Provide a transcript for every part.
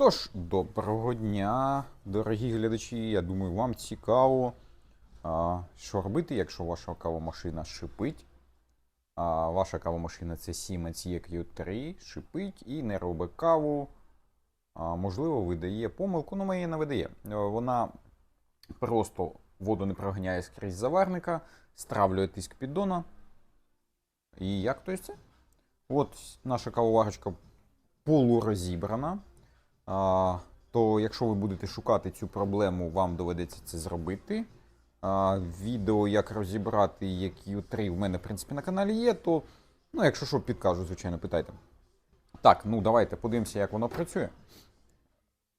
Тож, доброго дня, дорогі глядачі. Я думаю, вам цікаво, що робити, якщо ваша кавомашина шипить. А ваша кавомашина це Siemens EQ3, шипить і не робить каву. А, можливо, видає помилку, ну моєї не видає. Е, Вона просто воду не проганяє скрізь заварника, стравлює тиск піддона. І як то є це? От наша кавоварочка полурозібрана. То якщо ви будете шукати цю проблему, вам доведеться це зробити. Відео, як розібрати EQ3 в мене, в принципі, на каналі є, то, ну, якщо що, підкажу, звичайно, питайте. Так, ну давайте подивимося, як воно працює.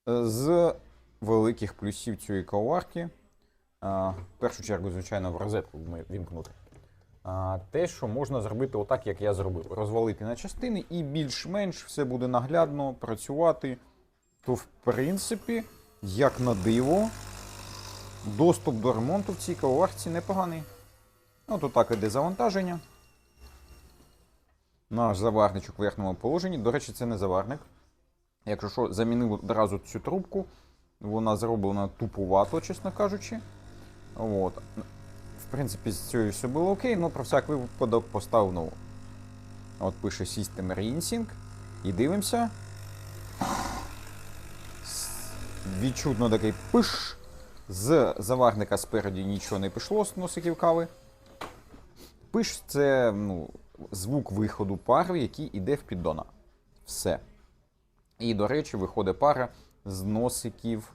Е, З великих плюсів цієї каварки, а, в першу чергу, звичайно, в розетку вімкнути. Те, що можна зробити отак, як я зробив. Розвалити на частини і більш-менш все буде наглядно працювати. То, в принципі, як на диво, доступ до ремонту в цій кавоварці непоганий. Ну, то так іде завантаження. Наш заварничок в верхньому положенні. До речі, це не заварник. Якщо що, замінив одразу цю трубку. Вона зроблена тупувато, чесно кажучи. От. В принципі, з цією все було окей, але про всяк випадок поставив нову. От пише System Rinsing. І дивимося. Відчутно такий пиш. З заварника спереді нічого не пішло з носиків кави. Пиш це ну, звук виходу пари, який іде в піддона. Все. І, до речі, виходить пара з носиків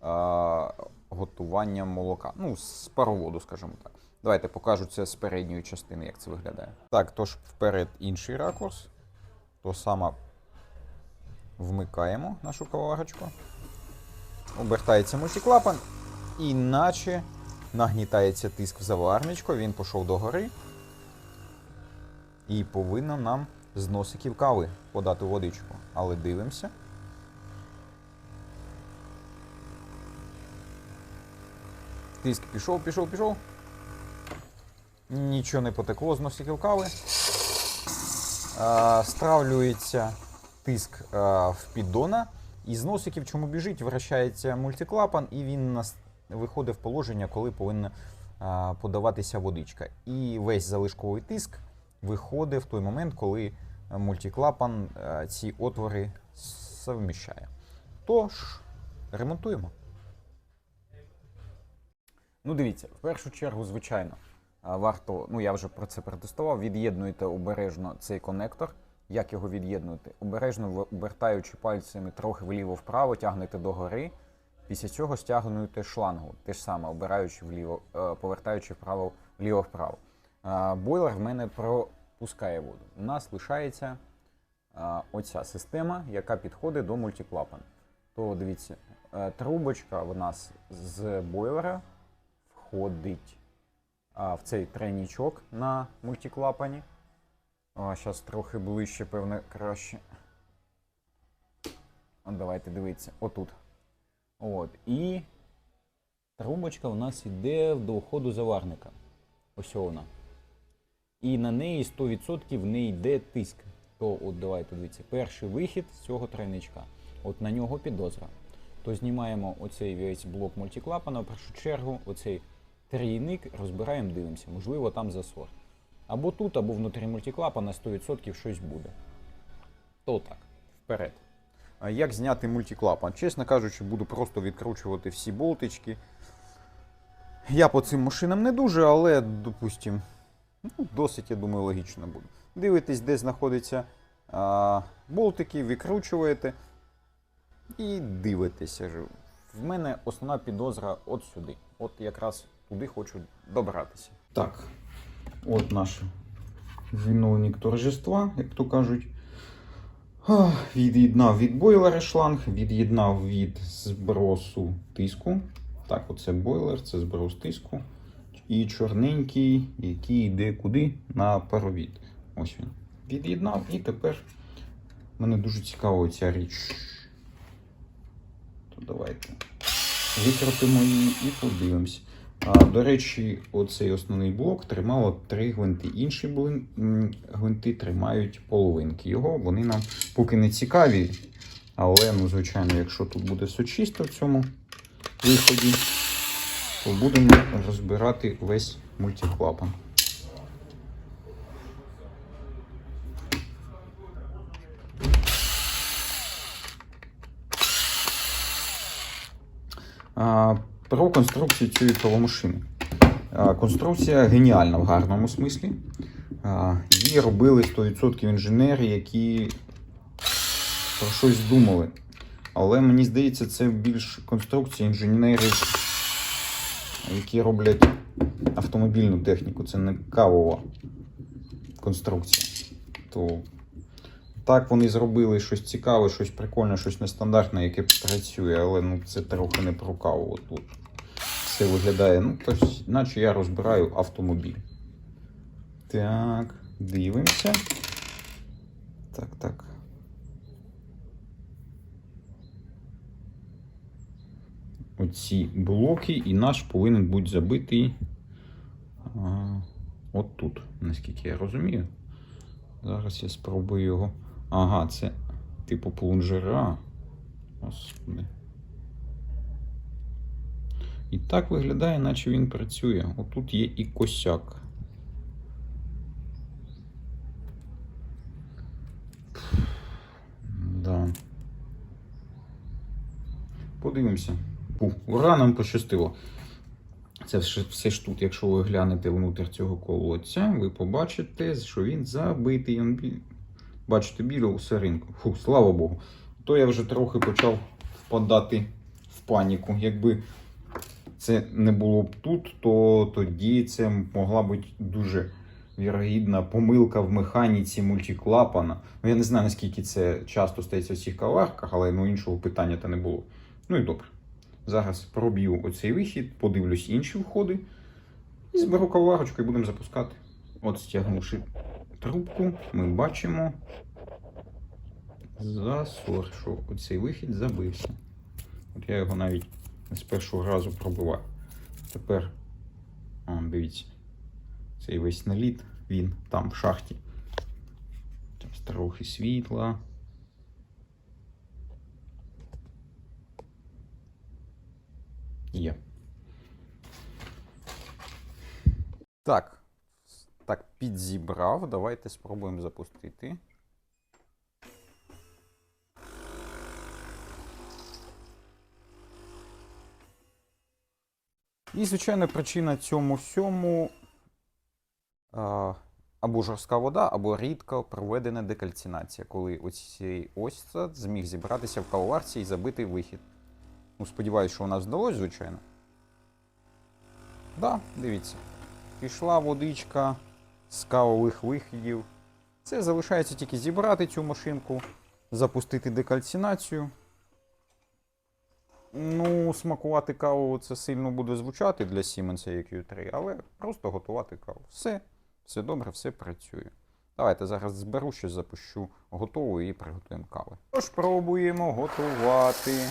а, готування молока. Ну, з пароводу, скажімо так. Давайте покажу це з передньої частини, як це виглядає. Так, тож вперед інший ракурс. То саме вмикаємо нашу каварочку. Обертається мультиклапан, іначе нагнітається тиск в заварничку, він пішов догори. І повинен нам з носиків кави подати водичку. Але дивимося. Тиск пішов, пішов, пішов. Нічого не потекло з носиків кави. Стравлюється тиск в піддона. І з носиків, чому біжить, вращається мультиклапан, і він нас виходить в положення, коли повинна подаватися водичка. І весь залишковий тиск виходить в той момент, коли мультиклапан ці отвори совміщає. Тож, ремонтуємо. Ну, дивіться, в першу чергу, звичайно, варто, ну я вже про це протестував, від'єднуєте обережно цей конектор. Як його від'єднувати? Обережно обертаючи пальцями трохи вліво-вправо, тягнете догори. Після цього стягнуєте шлангу, те ж саме, обираючи вліво, е, повертаючи вправо, вліво-вправо. Е, Бойлер в мене пропускає воду. У нас лишається е, оця система, яка підходить до мультиклапана. То дивіться, трубочка в нас з бойлера входить в цей тройнічок на мультиклапані. А, зараз трохи ближче, певне, краще. От давайте дивитися. Отут. От. І трубочка у нас йде до входу заварника. Ось вона. І на неї 100% в неї йде тиск. То от давайте дивіться, перший вихід з цього тройничка. От на нього підозра. То знімаємо оцей весь блок мультиклапана, в першу чергу, оцей трійник розбираємо, дивимося. Можливо, там засор. Або тут, або внутрі мультиклапана 100% щось буде. То так, вперед. А Як зняти мультиклапан? Чесно кажучи, буду просто відкручувати всі болтички. Я по цим машинам не дуже, але, допустим, ну, досить, я думаю, логічно буде. Дивитесь, де знаходяться а, болтики, викручуєте і дивитеся. В мене основна підозра от сюди. От якраз туди хочу добратися. Так, от наш виновник торжества, як то кажуть. Від'єднав від бойлера шланг, від'єднав від збросу тиску. Так, оце бойлер, це зброс тиску. І чорненький, який йде куди? На паровід. Ось він. Від'єднав і тепер мене дуже цікава ця річ. То давайте викрутимо її і подивимось. А, до речі, оцей основний блок тримало три гвинти. Інші гвинти тримають половинки. Його вони нам поки не цікаві. Але, ну, звичайно, якщо тут буде все чисто в цьому виході, то будемо розбирати весь мультиклапан. А, Про конструкцію цієї кавомашини. А, Конструкція геніальна в гарному смислі. Її робили 100% інженери, які про щось думали. Але мені здається, це більш конструкція інженерів, які роблять автомобільну техніку. Це не кавова конструкція. То так вони зробили щось цікаве, щось прикольне, щось нестандартне, яке працює, але ну, це трохи не про каву. От тут все виглядає, ну, тось, наче я розбираю автомобіль. Так, дивимося. Так, так. Оці блоки, і наш повинен бути забитий а, от тут, наскільки я розумію. Зараз я спробую його. Ага, це типу плунжера. Господи. І так виглядає, наче він працює. Отут є і косяк. Да. Подивимося. Фу, ура, нам пощастило. Це все ж тут, якщо ви глянете внутрь цього колодця, ви побачите, що він забитий. Бачите, білу сиринку. Фу, слава Богу. То я вже трохи почав впадати в паніку. Якби це не було б тут, то тоді це могла бути дуже вірогідна помилка в механіці мультиклапана. Ну, я не знаю, наскільки це часто стається в цих каварках, але ну, іншого питання то не було. Ну і добре. Зараз проб'ю оцей вихід, подивлюсь інші входи і зберу каварочку і будемо запускати. От стягнувши трубку, ми бачимо засор, що оцей вихід забився. От я його навіть з першого разу пробиваю. Тепер, о, дивіться, цей весь наліт, він там в шахті. Зараз трохи світла. Є. Так. Так, підзібрав. Давайте спробуємо запустити. І, звичайно, причина цьому всьому або жорстка вода, або рідко проведена декальцинація, коли оцей осад зміг зібратися в кавоварці і забити вихід. Ну, сподіваюся, що у нас вдалося, звичайно. Да, дивіться. Пішла водичка з кавових виходів. Це залишається тільки зібрати цю машинку, запустити декальцинацію. Ну, смакувати каву це сильно буде звучати для Siemens EQ3, але просто готувати каву. Все, все добре, все працює. Давайте зараз зберу щось, запущу готову і приготуємо кави. Тож пробуємо готувати.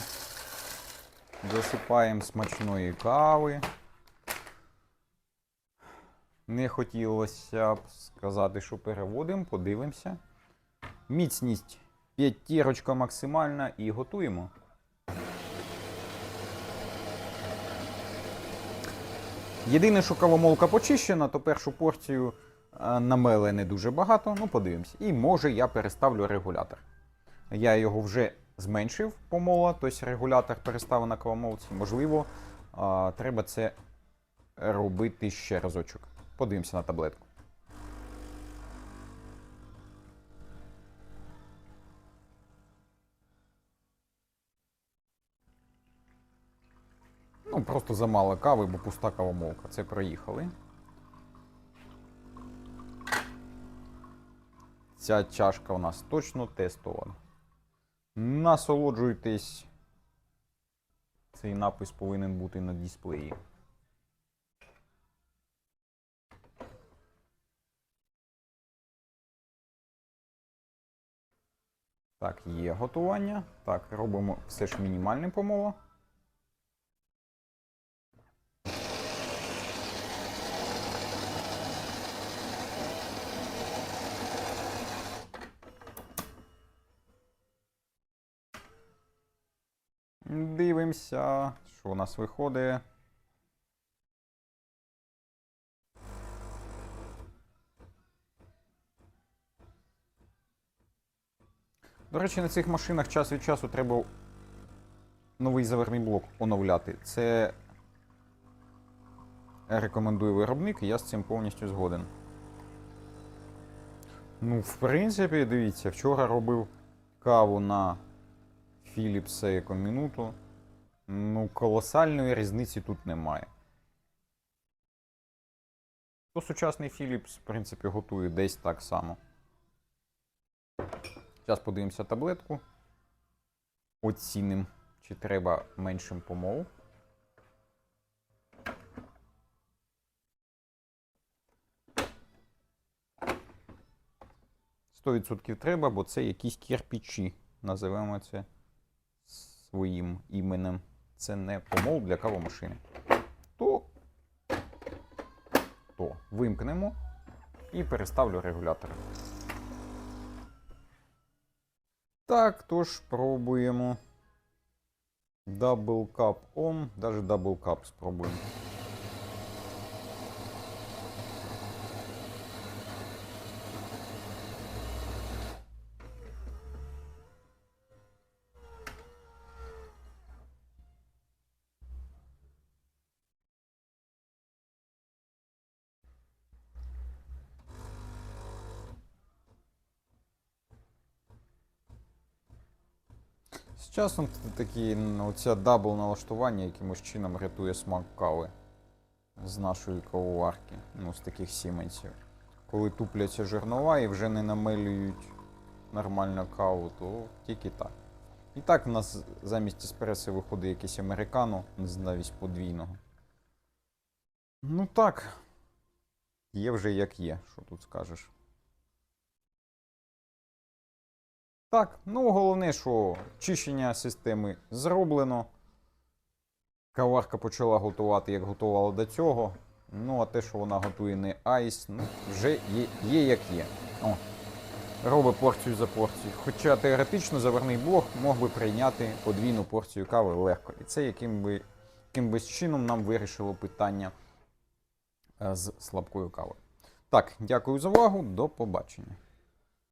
Засипаємо смачної кави. Не хотілося б сказати, що переводимо, подивимося. Міцність п'ятірочка максимальна і готуємо. Єдине, що кавомолка почищена, то першу порцію е, намели не дуже багато. Ну, подивимось. І може я переставлю регулятор. Я його вже зменшив помола, тобто регулятор переставив на кавомолці. Можливо, треба це робити ще разочок. Подивимося на таблетку. Ну, просто замало кави, бо пуста кавомолка. Це проїхали. Ця чашка у нас точно тестована. Насолоджуйтесь. Цей напис повинен бути на дисплеї. Так, є готування. Так, робимо все ж мінімальне помоло. Дивимося, що у нас виходить. До речі, на цих машинах час від часу треба новий заварний блок оновляти. Це рекомендує виробник, і я з цим повністю згоден. Ну, в принципі, дивіться, вчора робив каву на Philips Eco Ну, колосальної різниці тут немає. То сучасний Philips, в принципі, готує десь так само. Зараз подивимося таблетку. Оцінимо, чи треба меншим помол. Сто відсотків треба, бо це якісь кірпічі. Називаємо це своїм іменем. Це не помол для кавомашини. То, то вимкнемо і переставлю регулятор. Так, тож пробуємо. Double Cup OM, даже Double Cup спробуємо. З часом такі, оця дабл налаштування якимось чином рятує смак кави з нашої кавоварки, ну, з таких сіменсів. Коли тупляться жернова і вже не намилюють нормально каву, то тільки так. І так в нас замість еспресо виходить якийсь американо, навіть подвійного. Ну так. Є вже як є, що тут скажеш. Так, ну головне, що чищення системи зроблено. Каварка почала готувати, як готувала до цього. Ну, а те, що вона готує не айс, ну, вже є, є як є. О, робить порцію за порцією. Хоча теоретично заварний блок мог би прийняти подвійну порцію кави легко. І це яким би, яким чином нам вирішило питання е, з слабкою кавою. Так, дякую за увагу, до побачення.